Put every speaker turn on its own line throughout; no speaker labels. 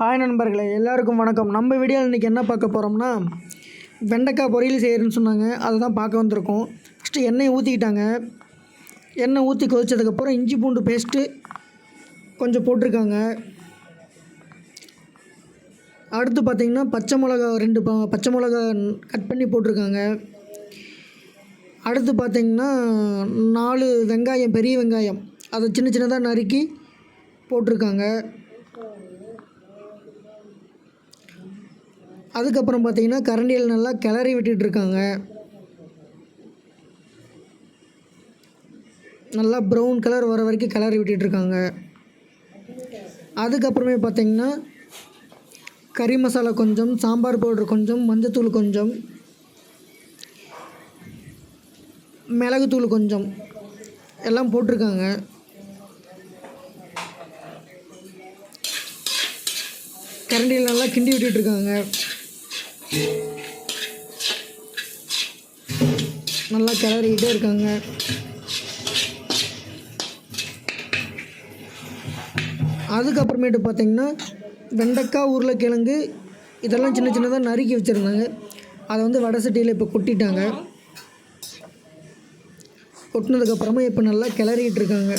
Hi நண்பர்களே எல்லாருக்கும் வணக்கம். நம்ம வீடியோவில் இன்றைக்கி என்ன பார்க்க போகிறோம்னா வெண்டைக்காய் பொரியல் செய்கிறேன்னு சொன்னாங்க. அதை தான் பார்க்க வந்திருக்கோம். ஃபஸ்ட்டு எண்ணெயை ஊற்றிக்கிட்டாங்க எண்ணெய் ஊற்றி கொதிச்சதுக்கப்புறம் இஞ்சி பூண்டு பேஸ்ட்டு கொஞ்சம் போட்டிருக்காங்க. அடுத்து பார்த்திங்கன்னா பச்சை மிளகா ரெண்டு ப பச்சை மிளகா கட் பண்ணி போட்டிருக்காங்க. அடுத்து பார்த்திங்கன்னா நாலு வெங்காயம் பெரிய வெங்காயம் அதை சின்ன சின்னதாக நறுக்கி போட்டிருக்காங்க. அதுக்கப்புறம் பார்த்திங்கன்னா கரண்டியில் நல்லா கிளறி விட்டுட்ருக்காங்க. நல்லா ப்ரௌன் கலர் வர வரைக்கும் கிளறி விட்டுட்ருக்காங்க. அதுக்கப்புறமே பார்த்திங்கன்னா கறி மசாலா கொஞ்சம் சாம்பார் பவுடர் கொஞ்சம் மஞ்சத்தூள் கொஞ்சம் மிளகுத்தூள் கொஞ்சம் எல்லாம் போட்டிருக்காங்க. கரண்டியில் நல்லா கிண்டி விட்டுட்ருக்காங்க. நல்லா கிளறிக்கிட்டே இருக்காங்க. அதுக்கப்புறமேட்டு பார்த்தீங்கன்னா வெண்டைக்காய் உருளைக்கிழங்கு இதெல்லாம் சின்ன சின்னதாக நறுக்கி வச்சுருந்தாங்க. அதை வந்து வடை சட்டியில் இப்போ கொட்டிட்டாங்க. கொட்டினதுக்கப்புறமா இப்போ நல்லா கிளறிக்கிட்டு இருக்காங்க.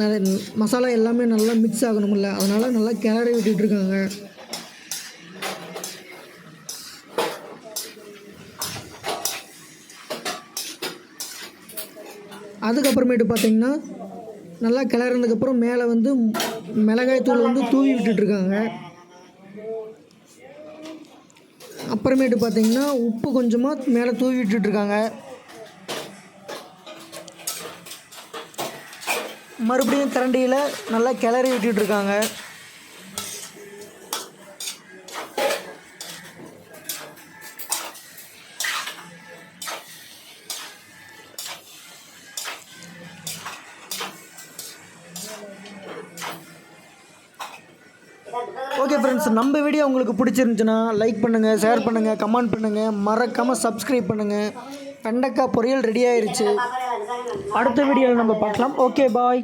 நிறைய மசாலா எல்லாமே நல்லா மிக்ஸ் ஆகணும்ல. அதனால் நல்லா கிளறி விட்டுட்டு அதுக்கப்புறமேட்டு பார்த்தீங்கன்னா நல்லா கிளறினதுக்கப்புறம் மேலே வந்து மிளகாய் தூள் வந்து தூவி விட்டுட்ருக்காங்க. அப்புறமேட்டு பார்த்தீங்கன்னா உப்பு கொஞ்சமாக மேலே தூவி விட்டுட்ருக்காங்க. மறுபடியும் திரண்டியில் நல்லா கிளறி விட்டுட்ருக்காங்க. ஓகே ஃப்ரெண்ட்ஸ் நம்ம வீடியோ உங்களுக்கு பிடிச்சிருந்துச்சுன்னா லைக் பண்ணுங்கள் ஷேர் பண்ணுங்கள் கமெண்ட் பண்ணுங்கள் மறக்காமல் சப்ஸ்கிரைப் பண்ணுங்கள் வெண்டைக்காய் பொரியல் ரெடி ஆயிடுச்சு அடுத்த வீடியோவில் நம்ம பார்க்கலாம். Okay bye